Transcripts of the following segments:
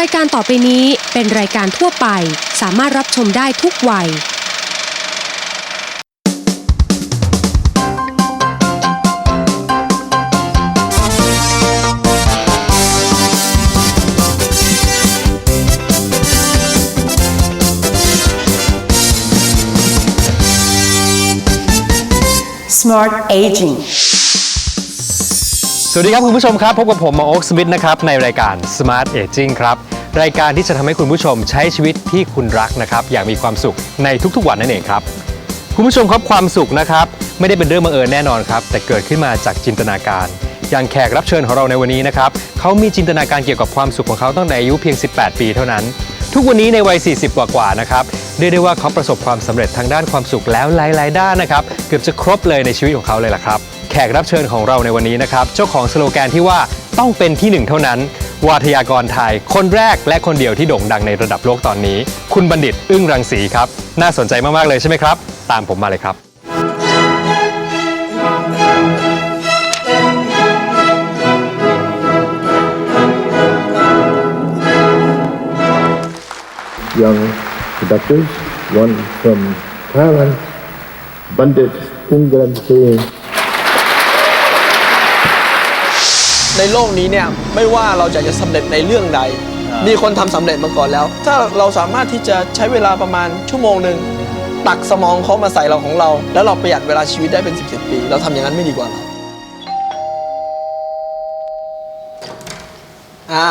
รายการต่อไปนี้เป็นรายการทั่วไป สามารถรับชมได้ทุกวัย Smart Aging สวัสดีครับคุณผู้ชมครับ พบกับผมหมอโอ๊คสมิธนะครับ ในรายการ Smart Aging ครับ รายการที่จะทำให้คุณผู้ชมใช้ชีวิตที่คุณรักนะครับ อย่างมีความสุขในทุกๆ วันนั่นเองครับ คุณผู้ชมครับความสุขนะครับ ไม่ได้เป็นเรื่องบังเอิญแน่นอนครับ แต่เกิดขึ้นมาจากจินตนาการ อย่างแขกรับเชิญของเราในวันนี้นะครับเขามีจินตนาการเกี่ยวกับความสุขของเขาตั้งแต่อายุเพียง 18 ปีเท่านั้น ทุกวันนี้ในวัย 40 กว่าๆนะครับเรียกได้ว่าเขาประสบความสำเร็จทางด้านความสุขแล้วหลายๆด้านนะครับเกือบจะครบเลยในชีวิตของเขาเลยล่ะครับ แขกรับเชิญของเราในวันนี้นะครับ เจ้าของสโลแกนที่ว่าต้องเป็นที่หนึ่งเท่านั้น วาทยากรไทย คนแรกและคนเดียวที่โด่งดังในระดับโลกตอนนี้ คุณบัณฑิตอึ้งรังสีครับ น่าสนใจมาก ๆ เลยใช่ไหมครับ ตามผมมาเลยครับ young conductors, one from Thailand, Bandit Ingram Singh. ในโลกนี้เนี่ยไม่ว่าเราจะจะสำเร็จในเรื่องใด มีคนทำสำเร็จมาก่อนแล้ว ถ้าเราสามารถที่จะใช้เวลาประมาณชั่วโมงหนึ่งตักสมองเขามาใส่เราของเรา แล้วเราประหยัดเวลาชีวิตได้เป็น 10บปี เราทำอย่างนั้นไม่ดีกว่าเหรอ อ่า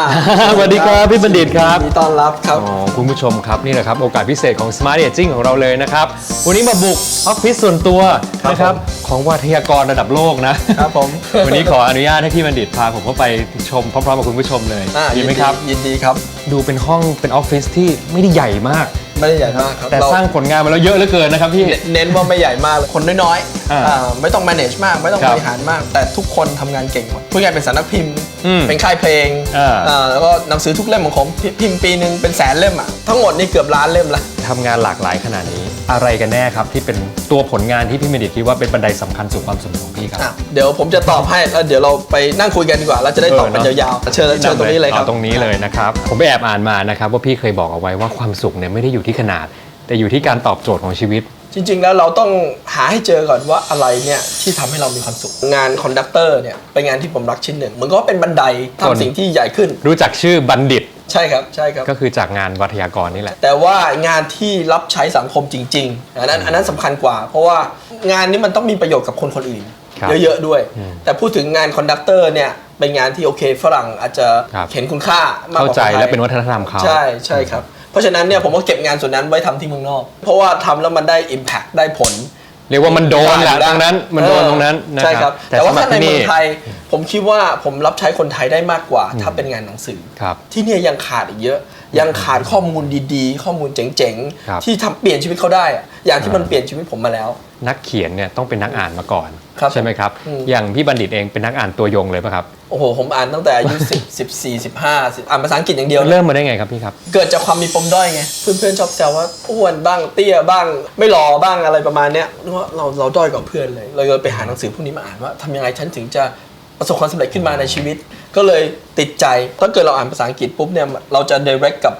สวัสดีครับพี่บัณฑิตครับ ยินดีต้อนรับครับ อ๋อคุณผู้ชมครับนี่แหละครับ โอกาสพิเศษของ Smart Aging ของเราเลยนะครับ วันนี้มาบุกออฟฟิศส่วนตัวครับนะครับ ผม ของวาทยากรระดับโลกนะ ครับผมวันนี้ขออนุญาตให้พี่บัณฑิตพาผมเข้าไปชมพร้อมๆกับคุณผู้ชมเลยอ่าดีไหมครับ ยินดีครับ ดูเป็นห้องเป็นออฟฟิศที่ไม่ได้ใหญ่มาก ไม่ได้ใหญ่มากครับแต่เสร้างผลงานมาแล้วเยอะเหลือเกินนะครับพี่ เน้นเน้นว่าไม่ใหญ่มากเลยคนน้อยอ่าๆอ่าไม่ต้อง manage มาก ไม่ต้องครับ บริหารมาก แต่ทุกคนทำงานเก่งหมดพูดง่ายๆเป็นสำนักพิมพ์ อืมเป็นค่ายเพลงอ่าอ่าแล้วก็หนังสือทุกเล่มของผมพพิมพ์ปีหนึ่งเป็นแสนเล่มอะทั้งหมดนี่เกือบล้านเล่มละ ทำงานหลากหลายขนาดนี้ อะไรกันแน่ครับที่เป็นตัวผลงานที่พี่บัณฑิตคิดว่าเป็นบันไดสำคัญสู่ความสำเร็จของพี่ครับ อะเดี๋ยวผมจะตอบให้แล้วเดี๋ยวเราไปนั่งคุยกันดีกว่าเราจะได้ตอบกันเออเนอะยาวๆเชิญเชิญตรงนี้เลยครับ อาตรงนี้เลยนะครับ ผมไปแอบอ่านมานะครับว่าพี่เคยบอกเอาไว้ว่าความสุขเนี่ยไม่ได้อยู่ที่ขนาด แต่อยู่ที่การตอบโจทย์ของชีวิต จริง ๆ แล้วเราต้องหาให้เจอก่อนว่าอะไรเนี่ยที่ทำให้เรามีความสุข งานคอนดักเตอร์เนี่ยเป็นงานที่ผมรักชิ้นหนึ่งเหมือนก็เป็นบันไดทำคนสิ่งที่ใหญ่ขึ้น รู้จักชื่อบัณฑิตใช่ครับใช่ครับ ก็คือจากงานวัทยากรนี่แหละ แต่ว่างานที่รับใช้สังคมจริงๆอันนั้นอันนั้นสำคัญกว่า เพราะว่างานนี้มันต้องมีประโยชน์กับคนคนอื่น ครับเยอะๆด้วย อืมแต่พูดถึงงานคอนดักเตอร์เนี่ยเป็นงานที่โอเคฝรั่งอาจจะครับ เห็นคุณค่ามากกเข้าว่าใจคนไทยและเป็นวัฒนธรรมเขา ใช่ใช่ครับ เพราะฉะนั้นเนี่ยผมก็เก็บงานส่วนนั้นไว้ทำที่เมืองนอก เพราะว่าทำแล้วมันได้ Impact ได้ผล เรียกว่ามันโดนแหละตรงนั้นมันโดนเออตรงนั้นนะใช่ครับ แต่ว่าสำหรับถ้าในที่เมืนี่องไทย ผมคิดว่าผมรับใช้คนไทยได้มากกว่า ถ้าเป็นงานหนังสือครับที่เนี่ยยังขาดอีกเยอะ ยังขาดข้อมูลดีๆ ข้อมูลเจ๋งครับๆที่ทำเปลี่ยนชีวิตเขาได้อะอย่างที่มันเปลี่ยนชีวิตผมมาแล้ว นักเขียนเนี่ยต้องเป็นนักอ่านมาก่อน ครับใช่ไหมครับ อืม อย่างพี่บัณฑิตเองเป็นนักอ่านตัวยงเลยป่ะครับ โอ้โห ผมอ่านตั้งแต่อายุ 10 14 15 10อ่านภาษาอังกฤษอย่างเดียวเริ่มมาได้ไงครับพี่ครับ เกิดจากความมีปมด้อยไง เพื่อนๆชอบแซวว่าอ้วนบ้างเตี้ยบ้าง ไม่หล่อบ้างอะไรประมาณเนี้ยเพราะว่าเราเราด้อยกว่าเพื่อนเลย เราเลยไปหาหนังสือพวกนี้มาอ่านว่าทำยังไงฉันถึงจะประสบความสำเร็จขึ้นมาในชีวิต ก็เลยติดใจถ้าเกิดเราอ่านภาษาอังกฤษปุ๊บเนี่ยเราจะ direct กับ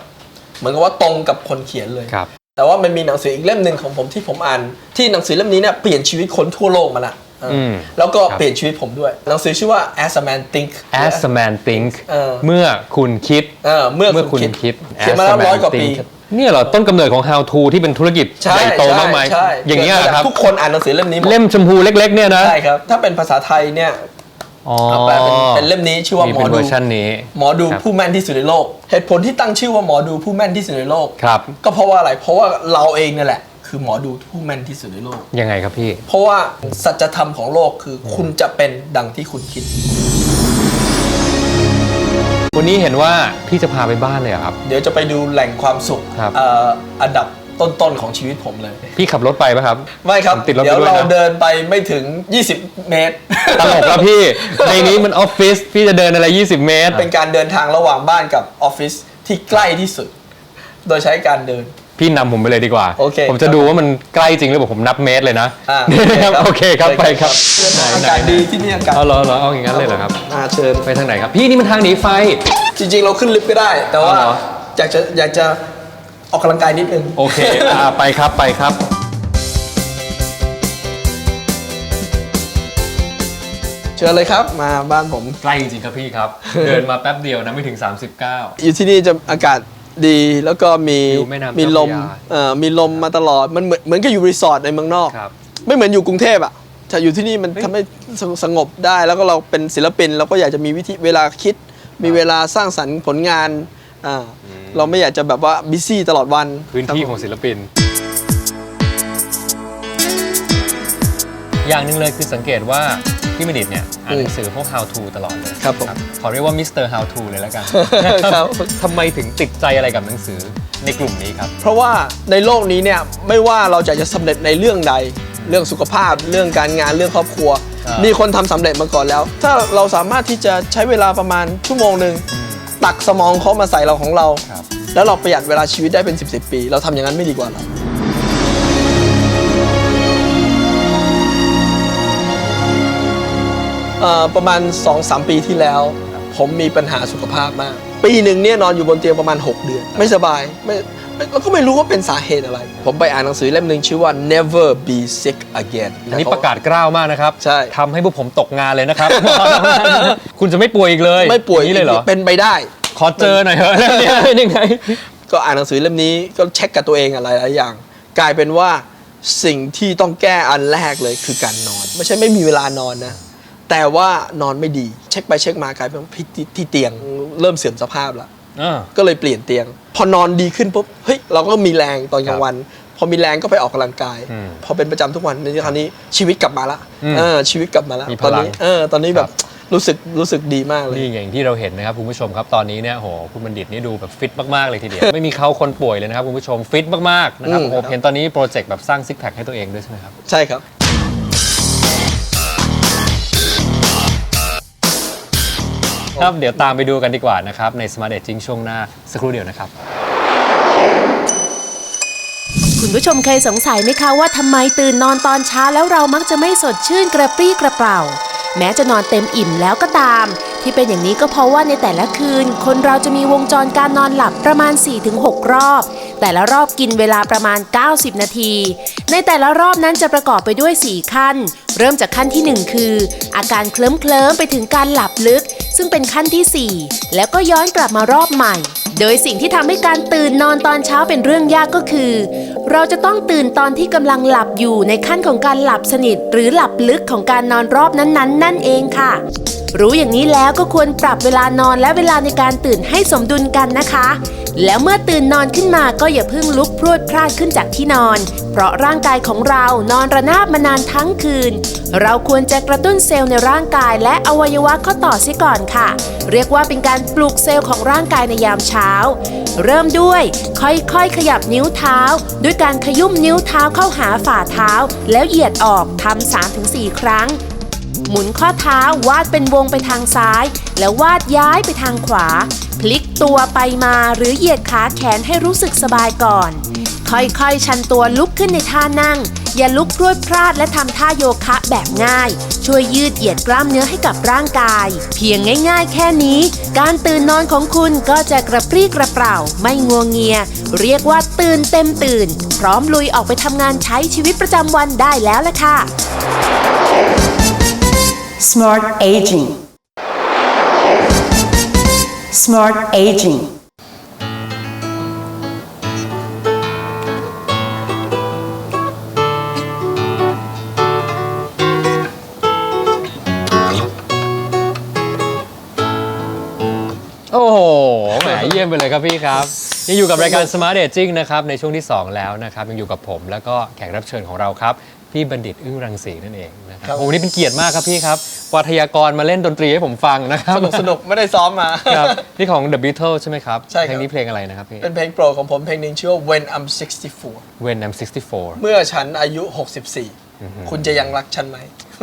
เหมือนกับว่าตรงกับคนเขียนเลย ครับ แต่ว่ามันมีหนังสืออีกเล่มหนึ่งของผมที่ผมอ่าน ที่หนังสือเล่มนี้เนี่ยเปลี่ยนชีวิตคนทั่วโลกมาละเอออมแล้วก็ครับเปลี่ยนชีวิตผมด้วย หนังสือชื่อว่า As a Man Think As a man think เออเมื่อคุณคิดเออเมื่อเมื่อคุคุณณคิดคิดเขียนมา As แล้ว a man ร้อยกว่าปี think เนี่ยเหรอต้นกำเนิดของ how to ที่เป็นธุรกิจใช่ใหญ่โตมากมายใช่อย่างนี้ยเหรอครับทุกคนอ่านหนังสือเล่มนี้หมดเล่มชมพูเล็กๆเนี่ยนะใช่ครับถ้าเป็นภาษาไทยเนี่ยอ๋อ เอาแปลเป็นเป็นเล่มนี้ชื่อว่านี่หมอเป็นดูเวอร์ชันนี้ หมอดูครับ ผู้แม่นที่สุดในโลก เหตุผลที่ตั้งชื่อว่าหมอดูผู้แม่นที่สุดในโลก ครับ ก็เพราะว่าอะไร เพราะว่าเราเองเนี่ยแหละ คือหมอดูผู้แม่นที่สุดในโลก ยังไงครับพี่ เพราะว่าสัจธรรมของโลกคือคุณจะเป็นดังที่คุณคิด วันนี้เห็นว่าพี่จะพาไปบ้านเลยเหรอครับ เดี๋ยวจะไปดูแหล่งความสุขครับ เอ่ออันดับ ต้นๆของชีวิตผมเลย พี่ขับรถไปปะครับ ไม่ครับผมติดรถไปเดี๋ยวด้วยนะเราเดินไปไม่ถึง 20 เมตร ตลกแล้วพี่ ในนี้มันออฟฟิศพี่จะเดินอะไร 20 เมตร เป็นการเดินทางระหว่างบ้านกับออฟฟิศที่ใกล้ที่สุด โดยใช้การเดิน พี่นำผมไปเลยดีกว่า โอเคผมจะดูว่ามันใกล้จริงหรือเปล่าผมนับเมตรเลยนะอ่าครับโอเคครับไปครับอากาศดีที่นี่อากาศเอาเหรอเหรอเอาอย่างนั้นเลยเหรอครับอ่าเชิญ ไปทางไหนครับ พี่นี่มันทางหนีไฟ จริงๆ เราขึ้นลิฟต์ก็ได้ แต่ว่าเอาเหรอ อยากจะอยากจะ ออกกำลังกายนิดนึง โอเคอ่าไปครับไปครับ เชิญเลยครับ มาบ้านผม ใกล้จริงๆครับพี่ครับ เดินมาแป๊บเดียวนะไม่ถึง 39 อยู่ที่นี่จะอากาศดีแล้วก็มีวิวแม่น้ำมีลมเจ้าพระยา เอ่อมีลมมาตลอดมันเหมือนเหมือนกับอยู่รีสอร์ทในเมืองนอก ครับ ไม่เหมือนอยู่กรุงเทพอะแต่อยู่ที่นี่มันทำให้สงสงบได้ แล้วก็เราเป็นศิลปินเราก็อยากจะมีวิธีเวลาคิด มีเวลาสร้างสรรค์ผลงาน อ่าเราไม่อยากจะแบบว่าบิซี่ตลอดวันพื้นที่ครับขผองมศิลปิน อย่างหนึ่งเลยคือสังเกตว่าพี่มดิตเนี่ยอ่านหนังสือพวก how to ตลอดเลยครับผมขอเรียกว่ามิสเตอร์ how to เลยแล้วกันครับทำไมถึงติดใจอะไรกับหนังสือในกลุ่มนี้ครับ เพราะว่าในโลกนี้เนี่ยไม่ว่าเราจะจะสำเร็จในเรื่องใด เรื่องสุขภาพ เรื่องการงานเรื่องครอบครัวอ่ามีมีคนทำสำเร็จมาก่อนแล้ว ถ้าเราสามารถที่จะใช้เวลาประมาณชั่วโมงหนึ่ง ตักสมองเขามาใส่เราของเรา ครับ แล้วเราประหยัดเวลาชีวิตได้เป็น 10บสปี เราทำอย่างนั้นไม่ดีกว่าเหรอ เอ่อประมาณ2-3ปีที่แล้ว ผมมีปัญหาสุขภาพมาก ปีหนึ่งเนี่ยนอนอยู่บนเตียงประมาณ 6 เดือน ไม่สบายไม่ ไม่แล้วก็ไม่รู้ว่าเป็นสาเหตุอะไร ผมไปอ่านหนังสือเล่มหนึ่งชื่อว่า Never Be Sick Again อันนี้ประกาศกล้าวมากนะครับใช่ ทำให้พวกผมตกงานเลยนะครับ คุณจะไม่ป่วยอีกเลยไม่ป่วยอางนี้เลยเหรอ เป็นไปได้ ขอเจอหน่อยเถอะเรื่องเนี้ยเป็นยังไง ก็อ่านหนังสือเล่มนี้ก็เช็คกับตัวเองอะไรหลายอย่าง กลายเป็นว่าสิ่งที่ต้องแก้อันแรกเลยคือการนอน ไม่ใช่ไม่มีเวลานอนนะ แต่ว่านอนไม่ดี เช็คไปเช็คมากลายเป็นว่าพิษที่ที่เตียงเริ่มเสื่อมสภาพแล้วอ่าก็เลยเปลี่ยนเตียง พอนอนดีขึ้นปุ๊บเฮ้ยเราก็มีแรงตอนกลางวัน พอมีแรงก็ไปออกกำลังกายอืมพอเป็นประจำทุกวันในคราวนี้ชีวิตกลับมาละอืมเออชีวิตกลับมาละมีพตอนลังนี้เออตอนนี้แบบครับรู้สึกรู้สึกดีมากเลยนี่อย่างที่เราเห็นนะครับคุณผู้ชมครับตอนนี้เนี่ยโหคุณบัณฑิตนี่ดูแบบฟิตมากๆเลยทีเดียวไม่มีเขาคนป่วยเลยนะครับคุณผู้ชมฟิตมากๆนะครับอืมโอ้โหเห็นตอนนี้โปรเจกต์แบบสร้างซิกแพคให้ตัวเองด้วยใช่ไหมครับใช่ครับ ครับ เดี๋ยวตามไปดูกันดีกว่านะครับ ใน Smart Aging ช่วงหน้า สักครู่เดียวนะครับ คุณผู้ชมเคยสงสัยไหมคะว่าทำไมตื่นนอนตอนเช้าแล้วเรามักจะไม่สดชื่นกระปรี้กระเปร่า แม้จะนอนเต็มอิ่มแล้วก็ตาม ที่เป็นอย่างนี้ก็เพราะว่าในแต่ละคืน คนเราจะมีวงจรการนอนหลับประมาณ 4-6 รอบ แต่ละรอบกินเวลาประมาณ 90 นาที ในแต่ละรอบนั้นจะประกอบไปด้วย 4 ขั้น เริ่มจากขั้นทีหนึ่1 คือ อาการเคลิ้มเคลิ้มไปถึงการหลับลึก ซึ่งเป็นขั้นทีสี่ 4 แล้วก็ย้อนกลับมารอบใหม่ โดยสิ่งที่ทำให้การตื่นนอนตอนเช้าเป็นเรื่องยากก็คือ เราจะต้องตื่นตอนที่กำลังหลับอยู่ในขั้นของการหลับสนิท หรือหลับลึกของการนอนรอบนั้นๆ นั่นเองค่ะ รู้อย่างนี้แล้วก็ควรปรับเวลานอนและเวลาในการตื่นให้สมดุลกันนะคะ แล้วเมื่อตื่นนอนขึ้นมาก็อย่าเพิ่งลุกพรวดพลาดขึ้นจากที่นอน เพราะร่างกายของเรานอนระนาบมานานทั้งคืน เราควรจะกระตุ้นเซลล์ในร่างกายและอวัยวะข้อต่อเสียก่อนค่ะ เรียกว่าเป็นการปลุกเซลล์ของร่างกายในยามเช้า เริ่มด้วย ค่อยๆ ขยับนิ้วเท้า ด้วยการขยุ่มนิ้วเท้าเข้าหาฝ่าเท้า แล้วเหยียดออกทำ3-4 ครั้ง หมุนข้อเท้าวาดเป็นวงไปทางซ้าย แล้ววาดย้ายไปทางขวา พลิกตัวไปมาหรือเหยียดขาแขนให้รู้สึกสบายก่อน ค่อยๆ ชันตัวลุกขึ้นในท่านั่ง อย่าลุกพรวดพลาดและทำท่าโยคะแบบง่าย ช่วยยืดเหยียดกล้ามเนื้อให้กับร่างกาย เพียงง่าย ๆ แค่นี้ การตื่นนอนของคุณก็จะกระปรี้กระเปร่า ไม่งัวเงีย เรียกว่าตื่นเต็มตื่น พร้อมลุยออกไปทำงานใช้ชีวิตประจำวันได้แล้วละค่ะ Smart aging. Smart aging. โอ้โหแหมเยี่ยมไปเลยครับพี่ครับ ยังอยู่กับรายการ Smart Aging นะครับ ในช่วงที่ 2 แล้วนะครับ ยังอยู่กับผมแล้วก็แขกรับเชิญของเราครับ พี่บัณฑิตอึ้งรังสีนั่นเองนะคครัรับบโอ้โหนี่เป็นเกียรติมากครับพี่ครับวัทยากรมาเล่นดนตรีให้ผมฟังนะครับ สนุกสนุกไม่ได้ซ้อมมาครับนี่ของ The Beatles ใช่ไหมครับใช่ครับเพลงนี้เพลงอะไรนะครับพี่ เป็นเพลงโปรดของผมเพลงหนึ่งชื่อว่า When I'm 64 When I'm 64 เมื่อฉันอายุ 64 คุณจะยังรักฉันไหม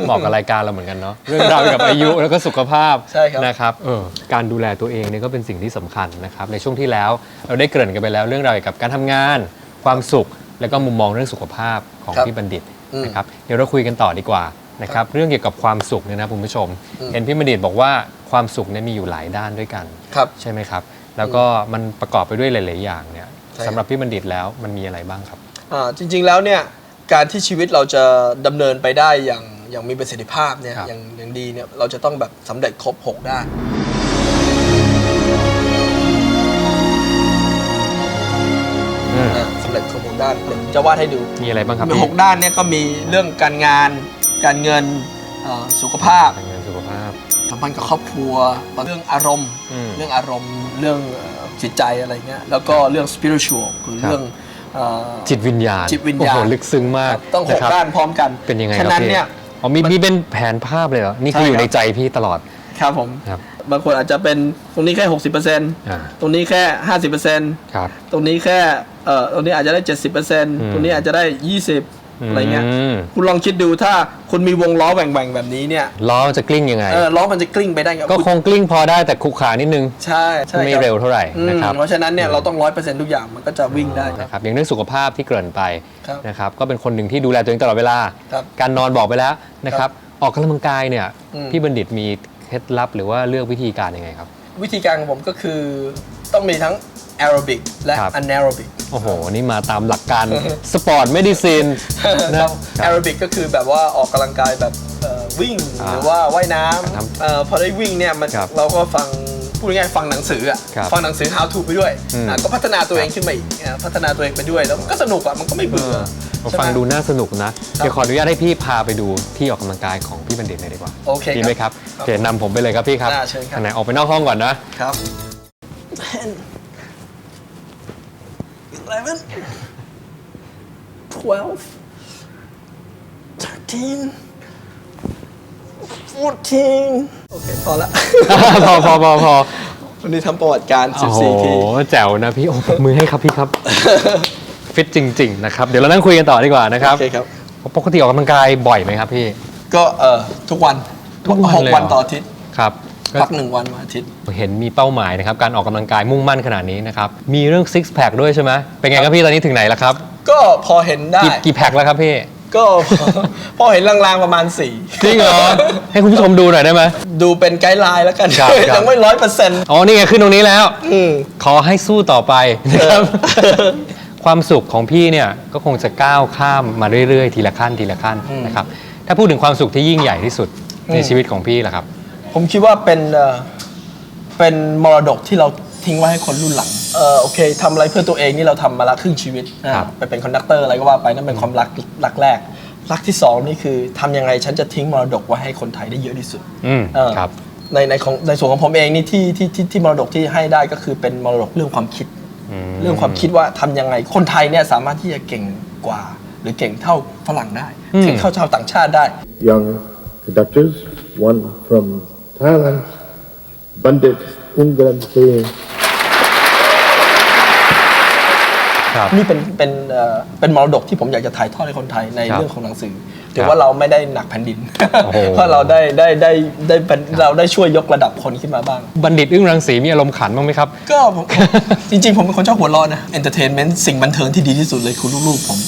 เหมาะกับรายการเราเหมือนกันเนาะเรื่องราวเกี่ยวกับอายุแล้วก็สุขภาพใช่ครับนะครับเออการดูแลตัวเองเนี่ยก็เป็นสิ่งที่สำคัญนะครับในช่วงที่แล้วเราได้เกริ่นกันไปแล้วเรื่องราวเกี่ยวกับการทำงาน ความสุข แล้วก็มุมมองเรื่องสุขภาพของพี่บัณฑิต นะครับเดี๋ยวเราคุยกันต่อดีกว่านะครับเรื่องเกี่ยวกับความสุขเนี่ยนะคุณผู้ชม เห็นพี่มดิตบอกว่าความสุขเนี่ยมีอยู่หลายด้านด้วยกันครับใช่ไหมครับ แล้วก็มันประกอบไปด้วยหลาย ๆ อย่างเนี่ยใช่สำหรับพี่บัณฑิตแล้วมันมีอะไรบ้างครับอ่าจริง ๆ แล้วเนี่ยการที่ชีวิตเราจะดำเนินไปได้อย่างอย่างมีประสิทธิภาพเนี่ยครับอย่างอย่างดีเนี่ยเราจะต้องแบบสำเร็จครบ 6 ด้าน ด้านเดี๋ยวผมจะวาดให้ดูมีอะไรบ้างครับมีพี่หกด้านเนี่ยก็มีเรื่องการงาน การเงินอ่าสุขภาพการเงินสุขภาพ สัมพันธ์กับครอบครัว เรื่องอารมณ์ อืมเรื่องอารมณ์ เรื่องเอ่อจิตใจอะไรเงี้ยแล้วก็เรื่อง spiritual คือครับ เรื่องเอ่อ จิตวิญญาณจิตวิญญาณ โอ้โหลึกซึ้งมากต้องหนะกครับด้านพร้อมกันเป็นยังไงคฉะรับนั้นพี่เนี่ย อ๋อมีมีเป็นแผนภาพเลยเหรอนี่คือใช่อยู่ครับในใจพี่ตลอด ครับผม ครับ บางคนอาจจะเป็นตรงนี้แค่ 60%อ่า ตรงนี้แค่ 50%ครับ ตรงนี้แค่เอ่อตรงนี้อาจจะได้ 70%ตรงนี้อาจจะได้ 20 อะไรเงี้ยอืมคุณลองคิดดูถ้าคุณมีวงล้อแหว่งๆแบบนี้เนี่ยล้อมันจะกลิ้งยังไง เออล้อมันจะกลิ้งไปได้ไงก็คุณคงกลิ้งพอได้แต่ขรุขานิดนึง ใช่ใช่ไม่คบเร็วเท่าไหร่อืมนะครับ เพราะฉะนั้นเนี่ยเราต้องร้อยเปอร์เซ็นต์ทุกอย่างมันก็จะวิ่งได้ครับ นะครับอย่างเรื่องสุขภาพที่เกริ่นไปครับนะครับก็เป็นคนหนึ่งที่ดูแลตัวเองตลอดเวลา ครับการนอนบอกไปแล้วนะครับออกกำลังกายเนี่ยอืมพี่บัณฑิตมี เคล็ดลับหรือว่าเลือกวิธีการยังไงครับ วิธีการของผมก็คือต้องมีทั้งแอโรบิกและครับอันแอโรบิกโอ้โห นี่มาตามหลักการ สปอร์ตเมดิซินนะ แอโรบิกก็คือแบบว่าออกกำลังกายแบบเอ่อวิ่ง อ่าหรือว่าว่ายน้ครับำเอ่อพอได้วิ่งเนี่ยมันครับ เราก็ฟัง พูดง่ายๆฟังหนังสืออะครับฟังหนังสือ how to ไปด้วยอืม อะก็พัฒนาตัวเองขึ้นมาอีกอะพัฒนาตัวเองไปด้วยแล้วมันก็สนุกอะมันก็ไม่เบื่อมาใช่ไหม ฟังดูน่าสนุกนะ เดี๋ยวขออนุญาตให้พี่พาไปดูที่ออกกำลังกายของพี่บัณฑิตหน่อยดีกว่าโอเคดีไหมครับครับโอเคนำผมไปเลยครับพี่ครับอ่าเชิญครับ อันไหนออกไปนอกห้องก่อนนะ ครับ eleven twelve thirteen fourteen โอเค พอละ พอพอพอพอวันนี้ทำประวัติการ โอ้โห14 ที แจ๋วนะพี่โอ้ปรบมือให้ครับพี่ครับ ฟิตจริง ๆ นะครับ เดี๋ยวเรานั่งคุยกันต่อดีกว่านะครับ โอเคครับ ปกติออกกำลังกายบ่อยไหมครับพี่ ก็เอ่อทุกวันทุกวันหกเลยเหรอ วันต่ออาทิตย์ ครับก็พักหนึ่งวันวันอาทิตย์ เห็นมีเป้าหมายนะครับ การออกกำลังกายมุ่งมั่นขนาดนี้นะครับ มีเรื่องซิกแพคด้วยใช่ไหมเป็นไงครับพี่ตอนนี้ถึงไหนแล้วครับ ก็พอเห็นได้ กี่กี่แพคแล้วครับพี่ ก็พอเห็นลางๆประมาณสี่จริงเหรอ ให้คุณผู้ชมดูหน่อยได้ไหม ดูเป็นไกด์ไลน์แล้วกันครับครับ ยังไม่ร้อยเปอร์เซ็นต์อ๋อ นี่ไงขึ้นตรงนี้แล้ว อืม ขอให้สู้ต่อไปนะครับเออความสุขของพี่เนี่ยก็คงจะก้าวข้ามมาเรื่อยๆ ทีละขั้นทีละขั้นนะครับ ถ้าพูดถึงความสุขที่ยิ่งใหญ่ที่สุดในชีวิตของพี่ล่ะครับ ผมคิดว่าเป็นเอ่อเป็นมรดกที่เรา ทิ้งไว้ให้คนรุ่นหลัง เออโอเคทำอะไรเพื่อตัวเองนี่เราทำมาละครึ่งชีวิตอ่าครับไปเป็นคอนดักเตอร์อะไรก็ว่าไปนั่นเป็นความรักรักแรก รักที่สองนี่คือทำยังไงฉันจะทิ้งมรดกไว้ให้คนไทยได้เยอะที่สุด อืมเออครับ ในในของในส่วนของผมเองนี่ที่ที่ที่ที่มรดกที่ให้ได้ก็คือเป็นมรดกเรื่องความคิดเรื่องความคิดว่าทำยังไงคนไทยเนี่ยสามารถที่จะเก่งกว่า หรือเก่งเท่าฝรั่งได้อืม เก่งเท่าชาวต่างชาติได้ young conductors, one from Thailand, Bandit Ungran Singh. ครับ นี่เป็นเป็นเอ่อเป็นมรดกที่ผมอยากจะถ่ายทอดให้คนไทยในครับเรื่องของหนังสือถือว่าเราไม่ได้หนักแผ่นดิน โอ้โห เพราะเราได้ได้ได้ได้เป็นเราได้ช่วยยกระดับคนขึ้นมาบ้าง บัณฑิตอึ้งรังสีมีอารมณ์ขันบ้างไหมครับ ก็ผม จริงๆ ผมเป็นคนชอบหัวเราะนะเอนเตอร์เทนเมนต์สิ่งบันเทิงที่ดีที่สุดเลยคือลูกๆผม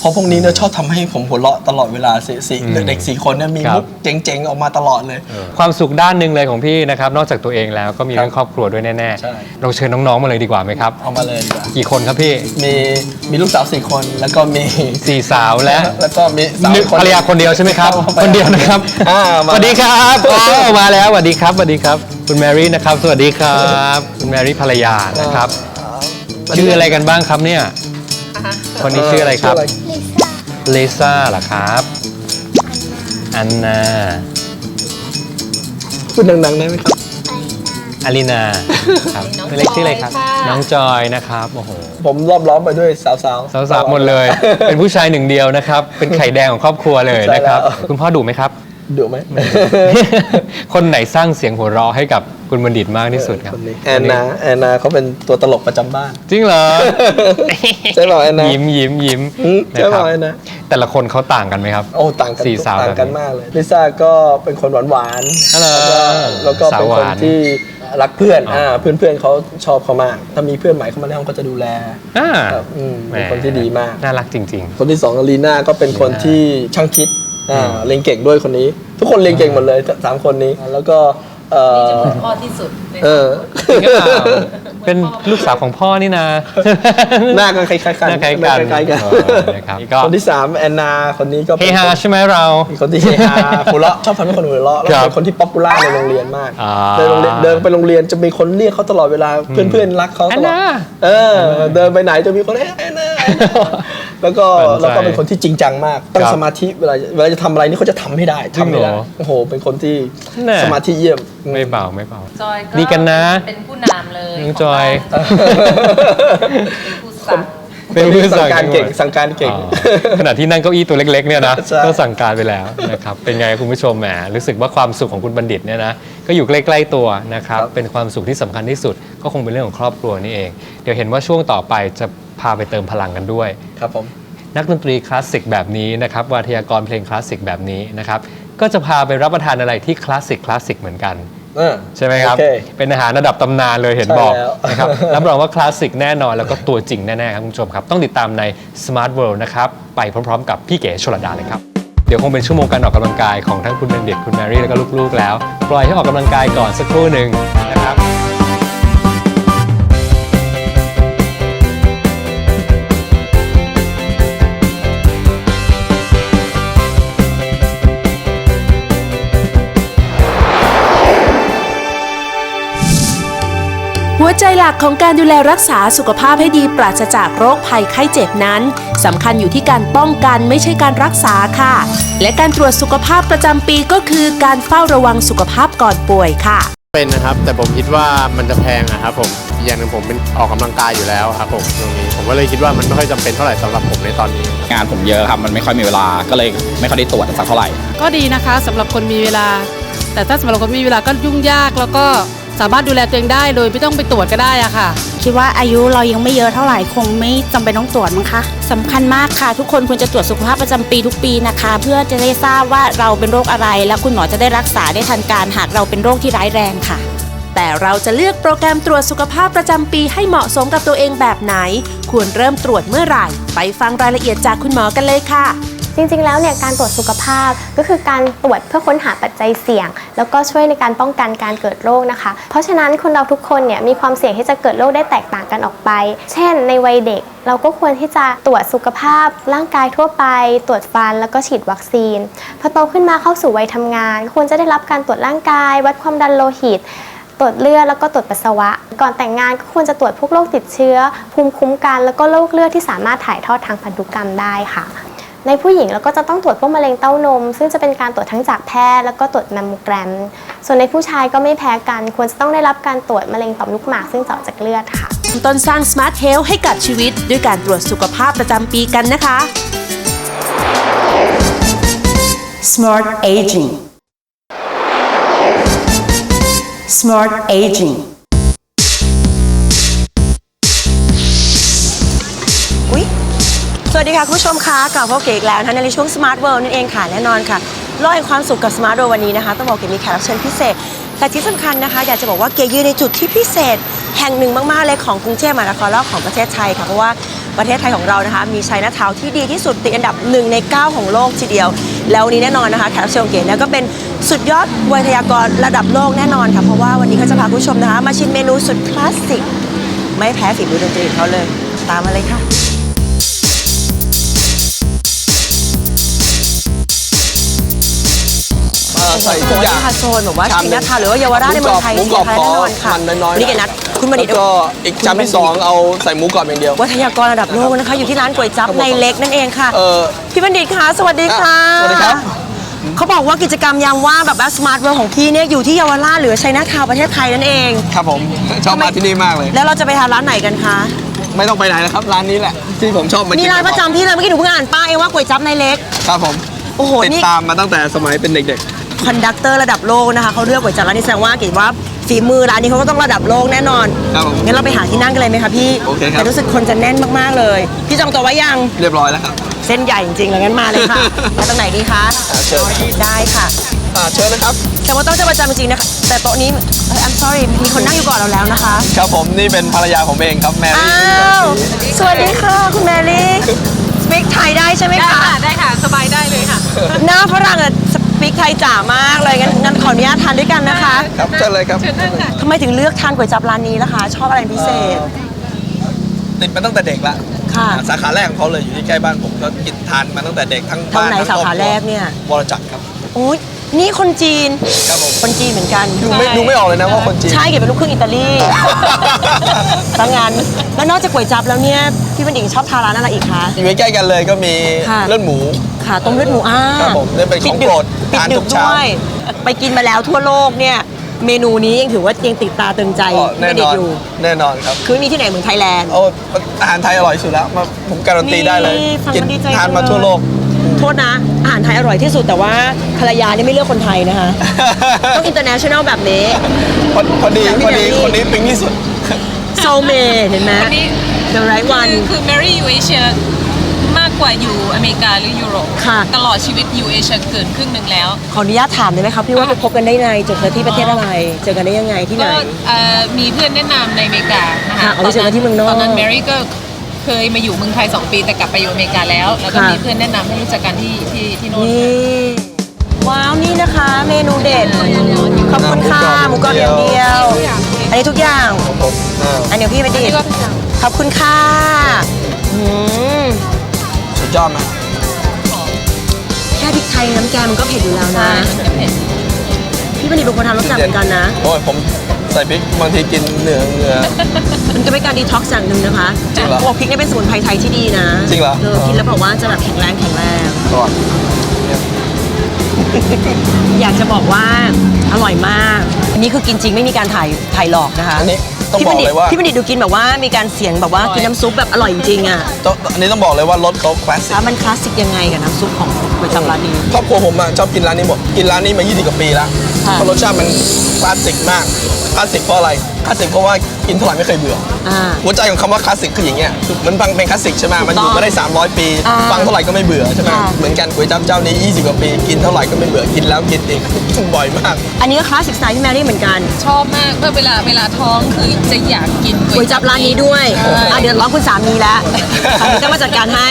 เพราะพวกนี้เนี่ยชอบทำให้ผมหัวเราะตลอดเวลาสี่สี่อืมเด็กๆสี่คนเนี่ยมีครับ มุกเจ๋งๆออกมาตลอดเลย ความสุขด้านหนึ่งเลยของพี่นะครับ นอกจากตัวเองแล้วก็มีครับเรื่องครอบครัวด้วยแน่ใช่ ๆเราเชิญน้องๆมาเลยดีกว่าไหมครับ เอามาเลยดีกว่ากี่คนครับพี่มีมีลูกสาวสี่คนแล้วก็มีสี่สาวและแล้วก็มีสาวหนึ่งคน ภรรยาคนเดียวใช่ไหมครับ ครับคนเดียวนะครับอ่าสมา วัสดีครับโอ้มาแล้วสวัสดีครับสวัสดีครับ คุณแมรี่นะครับ สวัสดีครับคุณแมรี่ภรรยานะครับชื่ออะไรกันบ้างครับเนี่ยคนนี้ชื่ออะไรครับเลซ่าเหรอครับ อันนาพูดดังๆได้ไหมครับ อารินาครับตัวเล็กชื่ออะไรครับน้องจอยนะครับ โอ้โห ผมรอบล้อมไปด้วยสาวๆ สาวๆหมดเลย เป็นผู้ชายหนึ่งเดียวนะครับ เป็นไข่แดงของครอบครัวเลยนะครับ ใช่แล้ว คุณพ่อดุไหมครับ ดุไหม คนไหนสร้างเสียงหัวเราะให้กับ คุณบัณฑิตมากที่สุดครับคนนี้แอนนาแอนนาเขาเป็นตัวตลกประจำบ้าน จริงเหรอ ใช่เปล่าแอนนายิ้มยิ้มยิ้มอืมนะใช่คเปรับล่าแอนนาแต่ละคนเขาต่างกันไหมครับ โอ้ต่างกันสี่สาวต่างกันแบบนี้มากเลยลิซ่าก็เป็นคนหวานหวานๆอ๋อเหรอแล้วก็แล้วก็เป็นสาวหคนวานที่รักเพื่อนอ๋ออ่อ่าเพื่อนเพื่อนๆเขาชอบเขามาก ถ้ามีเพื่อนใหม่เข้ามาในห้องก็จะดูแลอ่าครับอืมเป็นแหมคนที่ดีมาก น่ารักจริงคนที่สองอลีน่าก็เป็นคนลีน่าที่ช่างคิดอ่าเรียนเก่งด้วยคนนี้ ทุกคนเรียนเก่งหมดเลยสามคนนี้แล้วก็ เออจะเหมือนพ่อที่สุดในเออ จริงหรือเปล่าเป็นลูกสาวของพ่อนี่นะหน้าก็คล้ายๆกันหน้าคล้ายกันหน้าคล้ายๆกันเออนะครับก็คนที่สามแอนนาคนนี้ก็เฮเป็นฮาใช่ไหมเรา คนที่เฮฮาหัวเราะชอบทำให้คนหัวเราะแล้วครับเป็นคนที่ป๊อปปูล่าในโรงเรียนมากอ่าในโรงเรียนเดินไปโรงเรียนจะมีคนเรียกเขาตลอดเวลาเพื่อนๆรักเขาตลอดแอนนา เออ เดินไปไหนจะมีคนเอ๊ะแอนนา แอนนาแล้วก็สนใจแล้วก็เป็นคนที่จริงจังมาก ตั้งครับสมาธิเวลาเวลาจะทำอะไรนี่เขาจะทำให้ได้จริงทำให้ได้เหรอโอ้โห เป็นคนที่แน่ สมาธิเยี่ยม ไม่เบาไม่เบา จอยดีกันนะเป็นผู้นำเลยน้องจอยของบ้านเป็นผู้สั่งเป็นผู้สั่งการเก่งด้วยสั่งการเก่ง อ๋อขณะที่นั่งเก้าอี้ตัวเล็ก ๆ เนี่ยนะใช่ ก็สั่งการไปแล้วนะครับ เป็นไงคุณผู้ชมแหมรู้สึกว่าความสุขของคุณบัณฑิตเนี่ยนะก็อยู่ใกล้ๆตัวนะครับ เป็นความสุขที่สำคัญที่สุด ก็คงเป็นเรื่องของครอบครัวนี่เอง เดี๋ยวเห็นว่าช่วงต่อไปจะ พาไปเติมพลังกันด้วย ครับผม นักดนตรีคลาสสิกแบบนี้นะครับวาทยากรเพลงคลาสสิกแบบนี้นะครับก็จะพาไปรับประทานอะไรที่คลาสสิกคลาสสิกเหมือนกันเออใช่ไหมครับ โอเคเป็นอาหารระดับตำนานเลยเห็นใช่บอกแล้ว นะครับ รับรองว่าคลาสสิกแน่นอนแล้วก็ตัวจริงแน่ ๆ ครับคุณผู้ชมครับ ต้องติดตามใน Smart World นะครับ ไปพร้อม ๆ กับพี่เก๋ชลดาเลยครับ เดี๋ยวคงเป็นชั่วโมงการออกกำลังกายของทั้งคุณเบนเด็ดคุณแมรี่แล้วก็ลูก ๆ แล้ว ปล่อยให้ออกกำลังกายก่อนสักครู่หนึ่งนะครับ หัวใจหลักของการดูแลรักษาสุขภาพให้ดีปราศจากโรคภัยไข้เจ็บนั้นสำคัญอยู่ที่การป้องกันไม่ใช่การรักษาค่ะ และการตรวจสุขภาพประจำปีก็คือการเฝ้าระวังสุขภาพก่อนป่วยค่ะ เป็นนะครับแต่ผมคิดว่ามันจะแพงอะครับผมอีกอย่างหนึ่งผมเป็นออกกำลังกายอยู่แล้วครับผมตรงนี้ผมก็เลยคิดว่ามันไม่ค่อยจำเป็นเท่าไหร่สำหรับผมในตอนนี้งานผมเยอะครับมันไม่ค่อยมีเวลาก็เลยไม่ค่อยได้ตรวจสักเท่าไหร่ ก็ดีนะคะสำหรับคนมีเวลา แต่ถ้าสำหรับคนไม่มีเวลาก็ยุ่งยากแล้วก็ สามารถดูแลตัวเองได้โดยไม่ต้องไปตรวจก็ได้อะค่ะ คิดว่าอายุเรายังไม่เยอะเท่าไหร่คงไม่จำเป็นต้องตรวจมั้งคะสำคัญมากค่ะ ทุกคนควรจะตรวจสุขภาพประจำปีทุกปีนะคะ เพื่อจะได้ทราบว่าเราเป็นโรคอะไร และคุณหมอจะได้รักษาได้ทันการหากเราเป็นโรคที่ร้ายแรงค่ะ แต่เราจะเลือกโปรแกรมตรวจสุขภาพประจำปีให้เหมาะสมกับตัวเองแบบไหน ควรเริ่มตรวจเมื่อไหร่ ไปฟังรายละเอียดจากคุณหมอกันเลยค่ะ จริงๆ แล้วเนี่ยการตรวจสุขภาพก็คือการตรวจเพื่อค้นหาปัจจัยเสี่ยง แล้วก็ช่วยในการป้องกันการเกิดโรคนะคะ เพราะฉะนั้นคนเราทุกคนเนี่ยมีความเสี่ยงที่จะเกิดโรคได้แตกต่างกันออกไป เช่น ในวัยเด็กเราก็ควรที่จะตรวจสุขภาพ ร่างกายทั่วไป ตรวจฟันแล้วก็ฉีดวัคซีนพอโตขึ้นมาเข้าสู่วัยทำงาน ควรจะได้รับการตรวจร่างกาย วัดความดันโลหิตตรวจเลือดแล้วก็ตรวจปัสสาวะ ก่อนแต่งงานก็ควรจะตรวจพวกโรคติดเชื้อ ภูมิคุ้มกัน แล้วก็โรคเลือดที่สามารถถ่ายทอดทางพันธุกรรมได้ค่ะ ในผู้หญิงเราก็จะต้องตรวจพวกมะเร็งเต้านม ซึ่งจะเป็นการตรวจทั้งจากแพทย์แล้วก็ตรวจแมมโมแกรม ส่วนในผู้ชายก็ไม่แพ้กัน ควรจะต้องได้รับการตรวจมะเร็งต่อมลูกหมาก ซึ่งเจาะจากเลือดค่ะ ต้นสร้าง Smart Health ให้กับชีวิต ด้วยการตรวจสุขภาพประจำปีกันนะคะ Smart aging. Smart aging. สวัสดีค่ะ คุณผู้ชมคะกลับพบเก๋อีกแล้วนะในช่วง Smart World นั่นเองค่ะ แน่นอนค่ะโลกแห่งความสุขกับ Smart World วันนี้นะคะต้องบอกเก๋มีแขกรับเชิญพิเศษ แต่ที่สำคัญนะคะ อยากจะบอกว่าเก๋ยืนในจุดที่พิเศษ แห่งหนึ่งมาก ๆ เลยของกรุงเทพมหานครและของประเทศไทยค่ะเพราะว่าประเทศไทยของเรานะคะ มีชัยนาทาวที่ดีที่สุดติดอันดับหนึ่งใน 9 ของโลกทีเดียว แล้ววันนี้แน่นอนนะคะแขกรับเชิญเก๋เนี่ยก็เป็นสุดยอดวิทยากรระดับโลกแน่นอนค่ะเพราะว่าวันนี้เขาจะพาคุณผู้ชมนะคะ มาชิมเมนูสุดคลาสสิกไม่แพ้ฝีมือดนตรีเขาเลย ตามมาเลยค่ะ ใส่ทุกอย่างค่ะโซนแบบว่าชามชิหนึ่นางทาวน์หรือว่าเยาวราชในเมืองไทยหมูกรอบสิคะแน่นอนค่ะมันน้อยๆวันนี่เกนัดคุณบัณฑิตแล้วก็อีกชามที่สองเอาใส่หมูกรอบอย่างเดียว วัทยากรระดับโลกนะคะ อยู่ที่ร้านก๋วยจั๊บครับผมในเล็กนั่นเองค่ะเออพี่บัณฑิตคะสวัสดีค่ะสวัสดีครับเขาบอกว่ากิจกรรมยามว่างแบบว่าสมาร์ทเวิร์ของพี่เนี่ยอยู่ที่เยาวราชหรือชัยนาทาวน์ประเทศไทยนั่นเอง ครับผมชอบมาที่นี่มากเลย แล้วเราจะไปทานร้านไหนกันคะไม่ต้องไปไหนนะครับร้านนี้แหละที่ผมชอบมากินี่ร้านประจำพี่เลยเมื่อกี้หนูเพิ่งอ่านป้ายเองว่าก๋วยจั๊บในเล็ก ครับผมโอ้โหติดนี่ตามมาตั้งแต่สมัยเป็นเด็ก คอนดักเตอร์ระดับโลกนะคะเขาเลือกก๋วยจั๊บร้านนี้แสดงว่ากิจว่าฝีมือร้านนี้เขาก็ต้องระดับโลกแน่นอนๆครับผมงั้นเราไปหาที่นั่งกันเลยไหมคะพี่โอเคครับ แต่รู้สึกคนจะแน่นมากๆเลย พี่จองตัวไว้ยังเรียบร้อยแล้วครับ เส้นใหญ่จริงๆแล้วงั้นมาเลยค่ะ มาตรงไหนดีคะอ่าเชิญ ได้ค่ะ อ่าเชิญนะครับ แต่ว่าต้องจะประจำจริงๆนะคะแต่โต๊ะนี้เอ้ย I'm sorry มีคนนั่งอยู่ก่อนเราแล้วนะคะครับผมนี่เป็นภรรยาผมเองครับแมรี่อ้าวสวัสดีค่ะ คุณแมรี่ speak กไทยได้ใช่ไหมได้คะ ค่ะ ได้ค่ะ สบายได้เลยค่ะ หน้าฝรั่งอะส ปีกไทยจ๋ามากเลยงั้นงั้นขออนุญาตทานด้วยกันนะคะครับเชิญเลยครับทำไมถึงเลือกทานก๋วยจั๊บร้านนี้ล่ะคะ ชอบอะไรเป็นพิเศษ ติดมาตั้งแต่เด็กละค่ะ สาขาแรกของเขาเลยอยู่ที่ใกล้บ้านผมก็กินทานมาตั้งแต่เด็กทั้งตรงบ้านไหนทั้งสาครอบขาครัแรวกเนี่ย วรจักรครับ โอ้ย นี่คนจีน ครับผม คนจีนเหมือนกัน ดูไม่ดูไม่ออกเลยนะว่าคนจีน ใช่เก็บเป็นลูกครึ่งอิตาลีตั้งงานแล้วนอกจากก๋วยจั๊บแล้วเนี่ยพี่บัณฑิตชอบทานร้านอะไรอีกคะ อยู่ใกล้ๆกันเลยก็มีค่ะ เลือดหมู ค่ะต้มเลือดหมูอ่าครับผมนี่เป็นของโปรดปิดทานดึทุกกเช้าด้วยไปกินมาแล้วทั่วโลกเนี่ย เมนูนี้ยังถือว่ายังติดตาตึงใจก็พี่แน่บัณฑินตอนอยู่ แน่นอนครับ คือไม่มีที่ไหนเหมือนไทยแลนด์ โอ้อาหารไทยอร่อยสุดแล้วมาผมการันตีได้เลยนี่ฟังกินแล้วดีใจทานจังมาทั่วโลก โทษนะ อาหารไทยอร่อยที่สุดแต่ว่าภรรยานี่ไม่เลือกคนไทยนะคะ ต้องอินเตอร์เนชั่นแนลแบบนี้ พอพอดีอย่างพี่พอดีแดนนี่คนนี้ปิ๊งที่สุด โซเมเห็นไหม อันนี้ The right คือ one คือ Mary อยู่เอเชียมากกว่าอยู่อเมริกาหรือยุโรปค่ะ ตลอดชีวิตอยู่เอเชียเกินครึ่งหนึ่งแล้ว ขออนุญาตถามได้ไหมครับพี่ว่าไปพบกันได้ไงเจอกันที่ประเทศอะไร เจอกันได้ยังไงที่ไหน ก็เอ่อมีเพื่อนแนะนำในอเมริกานะคะค่ะเอาไปเจอกันที่เมืองนอก ตอนนั้น Mary ก็เค ยมาอยู่เมืองไทย 2 ปีแต่กลับไปอยู่อเมริกาแล้ว แล้วก็ค่ะมีเพื่อนแนะนำให้รู้จักกันที่ที่ที่โน่นนี่ ว้าว นี่นะคะ เมนูเด็ด ขอบคุณค่ะหมูกรอบอย่างเดียว อันนี้ทุกอย่าง ผมอ่าอันเดียวพี่ไปดิขอบคุณค่ะอืมสุดยอดไหมแค่พริกไทยน้ำแกงมันก็เผ็ดอยู่แล้วนะ ใช่มันจะเผ็ดพี่บัณฑิตเป็นคนทานรสจัดเหมือนกันนะ โอ้ยผม ใส่พริกบางทีกินเนื้อเนื้อมันก็เป็นการดีท็อกซ์อย่างหนึ่งนะคะจริงเหรอโอ้พริกเนี่ยเป็นสมุนไพรไทยที่ดีนะจริงเหรอ เออกินแล้วบอกว่าจะแบบแข็งแรงแข็งแรง ก่อน อยากจะบอกว่าอร่อยมาก อันนี้คือกินจริงไม่มีการถ่ายถ่ายหลอกนะคะอันนี้ต้องพี่บบัอณกฑิตเลยว่า พี่บัณฑิตดูกินแบบว่ามีการเสียงแบบว่ากินน้ำซุปแบบอร่อยจริงๆอะต้องอันนี้ต้องบอกเลยว่ารสเขาคลาสสิก แล้วมันคลาสสิกยังไงกับน้ำซุปของก๋วยจั๊บร้านนี้ ครอบครัวผมอะชอบกินร้านนี้หมด กินร้านนี้มา 20 กว่าปีแล้ว ค่ะเพราะรสชาติมันคลาสสิกมากคลาสสิกเพราะอะไรคลาสสิกเพราะว่ากินเท่าไหร่ไม่เคยเบื่ออ่า หัวใจของคำว่าคลาสสิกคืออย่างเงี้ยคือมันฟังเป็นคลาสสิกใช่ไหมมันอยู่มาได้ 300 ปี อ่าฟังเท่าไหร่ก็ไม่เบื่อใช่ไหมค่ะ เหมือนกันก๋วยจั๊บเจ้านี้ 20 กว่าปีกินเท่าไหร่ก็ไม่เบื่อกินแล้วกินอีก บ่อยมาก อันนี้ก็คลาสสิกสไตล์พี่แมรี่เหมือนกันชอบมากเพื่อเวลาเวลาท้องคือจะอยากกินก๋วยจั๊บร้านนี้ด้วยใช่อะเดี๋ยวร้องคุณสามีแล้วสามีจะมาจัดการให้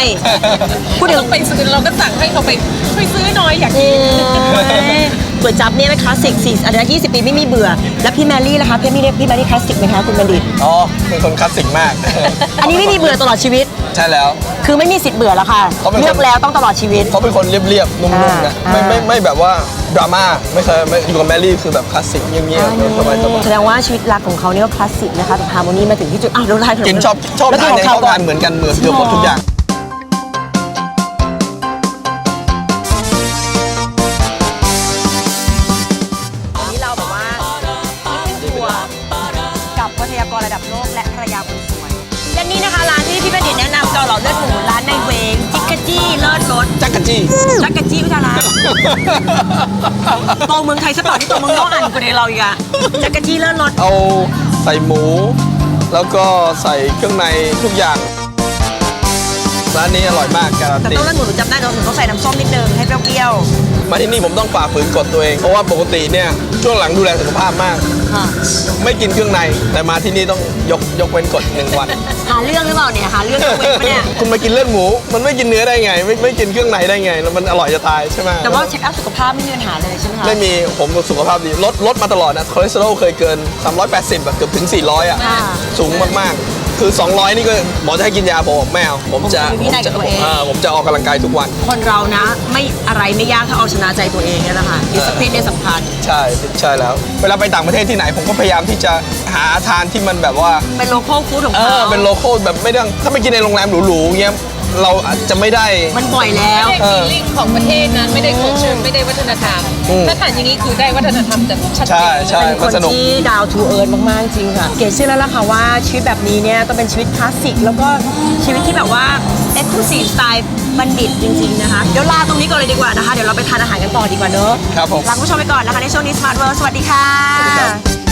พูดถึงต้องไปซื้อเราก็สั่งให้เขาไปไปซื้อหน่อยอยากอืกินม ก๋วยจั๊บเนี่ยเป็นคลาสสิกสี่อันนี้ยี่สิบปีไม่มีเบื่อ แล้วพี่แมรี่ล่ะคะพี่แมรี่พี่แมรี่คลาสสิกไหมคะคุณบัณฑิต อ๋อเป็นคนคลาสสิกมาก อันนี้ไม่มีเบื่อตลอดชีวิต ใช่แล้ว คือไม่มีสิทธิ์เบื่อแล้วค่ะ เขาเป็นคน เลือกแล้วต้องตลอดชีวิต เขาเป็นคนเรียบๆนุ่มๆนะอ่า ไม่ไม่ไม่แบบว่าดราม่าไม่เคยไม่อยู่กับแมรี่คือแบบคลาสสิกเงียบๆสบายสบายแสดงว่าชีวิตรักของเขาเนี่ยก็คลาสสิกนะคะแต่ฮาร์โมนีมาถึงที่จุดอ้าวเราได้กินชอบชอบแล้วทานขในองชเขาอบทานเหมือนกันเหมือนเกือบหมดทุกอย่าง ในเวงจิกกะจี้เลิศรสจักรจี้ จักกะจี้พิธาร้านโตเมืองไทยสปอร์ตที่โตเมืองนอกอ่านกว่าในเราอีกอะจักกะจี้เลิศรสเอาใส่หมู แล้วก็ใส่เครื่องในทุกอย่างร้านนี้อร่อยมากการันแต่ตี ต้องเลือดหมูหนูจำได้เราถึงต้องใส่น้ำส้มนิดนึงให้เปรี้ยวมาที่นี่ผมต้องฝ่าฝืนกฎตัวเอง เพราะว่าปกติเนี่ยช่วงหลังดูแลสุขภาพมาก ๆค่ะ ไม่กินเครื่องใน แต่มาที่นี่ต้องยกยกเว้นกฎหนึ่งวันหา เรื่องหรือเปล่าเนี่ยหาเรื่องยกเว้นปะเนี่ยคุณมากินเลือดหมู มันไม่กินเนื้อได้ไง ไม่ไม่กินเครื่องในได้ไงแล้วมันอร่อยจะตายใช่ไหมแต่ว่าเช็คอัพสุขภาพไม่มีปัญหาเลยใช่ไหมคะไม่มีผมสุขภาพดีลดลดมาตลอดนะคอเลสเตอรอลเคยเกิน 380แบบเกือบถึง 400 อะค่ะสูงมากๆ คือ 200 นี่ก็หมอจะให้กินยาผมบอกไม่เอาผมจะผมจะมีวินัยกับตัวเองาผมจะออกกำลังกายทุกวัน คนเรานะ ไม่อะไรไม่ยากถ้าเอาชนะใจตัวเองนี่แหละค่ะดิสเพนเนี่ยสำคัญ ใช่ใช่แล้ว เวลาไปต่างประเทศที่ไหนผมก็พยายามที่จะหาทานที่มันแบบว่า เป็นโลโก้ฟู้ดของเอเขา อเป็นโลโก้แบบไม่ต้องถ้าไปกินในโรงแรมหรูๆเงี้ย เราอาจจะไม่ได้ มันบ่อยแล้ว ไม่ได้ฟีลลิ่งของประเทศนั้นไม่ได้โคเชอร์ไม่ได้วัฒนธรรม อืม ถ้าทานอย่างนี้คือได้วัฒนธรรมแต่ชัดเจใช่น ใช่เป็นคมันนสนุก ที่ดาวทูเอิร์ธมากๆจริงค่ะ เก๋เชื่อแล้วล่ะค่ะว่าชีวิตแบบนี้เนี่ยต้องเป็นชีวิตคลาสสิก แล้วก็ชีวิตที่แบบว่าเอ็กซ์คลูซีฟสไตล์บัณฑิตจริง ๆ นะคะ เดี๋ยวลาตรงนี้ก่อนเลยดีกว่านะคะ เดี๋ยวเราไปทานอาหารกันต่อดีกว่าเนอะครับผม ลาคุณผู้ชมไปก่อนนะคะในช่วงนี้ Smart World สวัสดีค่ะ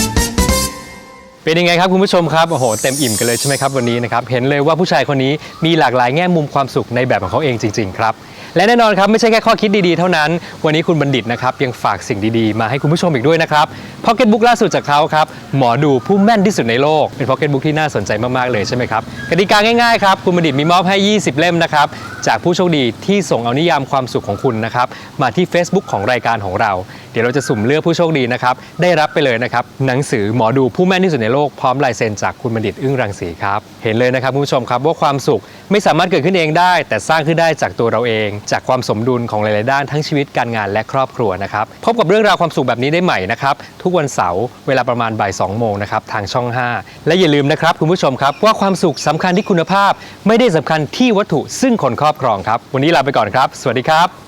เป็นยังไงครับคุณผู้ชมครับโอ้โหเต็มอิ่มกันเลยใช่ไหมครับวันนี้นะครับเห็นเลยว่าผู้ชายคนนี้มีหลากหลายแง่มุมความสุขในแบบของเขาเองจริง ๆ ครับ และแน่นอนครับไม่ใช่แค่ข้อคิดดีๆเท่านั้น วันนี้คุณบัณฑิตนะครับยังฝากสิ่งดีๆ มาให้คุณผู้ชมอีกด้วยนะครับพ็อกเก็ตบุ๊กล่าสุดจากเขาครับหมอดูผู้แม่นที่สุดในโลกเป็นพ็อกเก็ตบุ๊กที่น่าสนใจมากๆเลยใช่ไหมครับกติกาง่ายๆครับคุณบัณฑิตมีมอบให้ 20 เล่มนะครับจากผู้โชคดีที่ส่งเอานิยามความสุขของคุณนะครับมาที่ Facebook ของรายการของเรา ดี๋ยวเราจะสุ่มเลือกผู้โชคดีนะครับ ได้รับไปเลยนะครับ หนังสือหมอดูผู้แม่นที่สุดในโลกพร้อมลายเซ็นจากคุณบัณฑิตอึ้งรังสีครับ เห็นเลยนะครับคุณผู้ชมครับว่าความสุขไม่สามารถเกิดขึ้นเองได้ แต่สร้างขึ้นได้จากตัวเราเอง จากความสมดุลของหลาย ๆ ด้านทั้งชีวิตการงานและครอบครัวนะครับพบกับเรื่องราวความสุขแบบนี้ได้ใหม่นะครับทุกวันเสาร์เวลาประมาณบ่าย2โมงนะครับทางช่อง 5 และอย่าลืมนะครับคุณผู้ชมครับว่าความสุขสำคัญที่คุณภาพ ไม่ได้สำคัญที่วัตถุซึ่งคนครอบครองครับ วันนี้ลาไปก่อนครับ สวัสดีครับ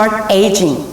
Smart aging.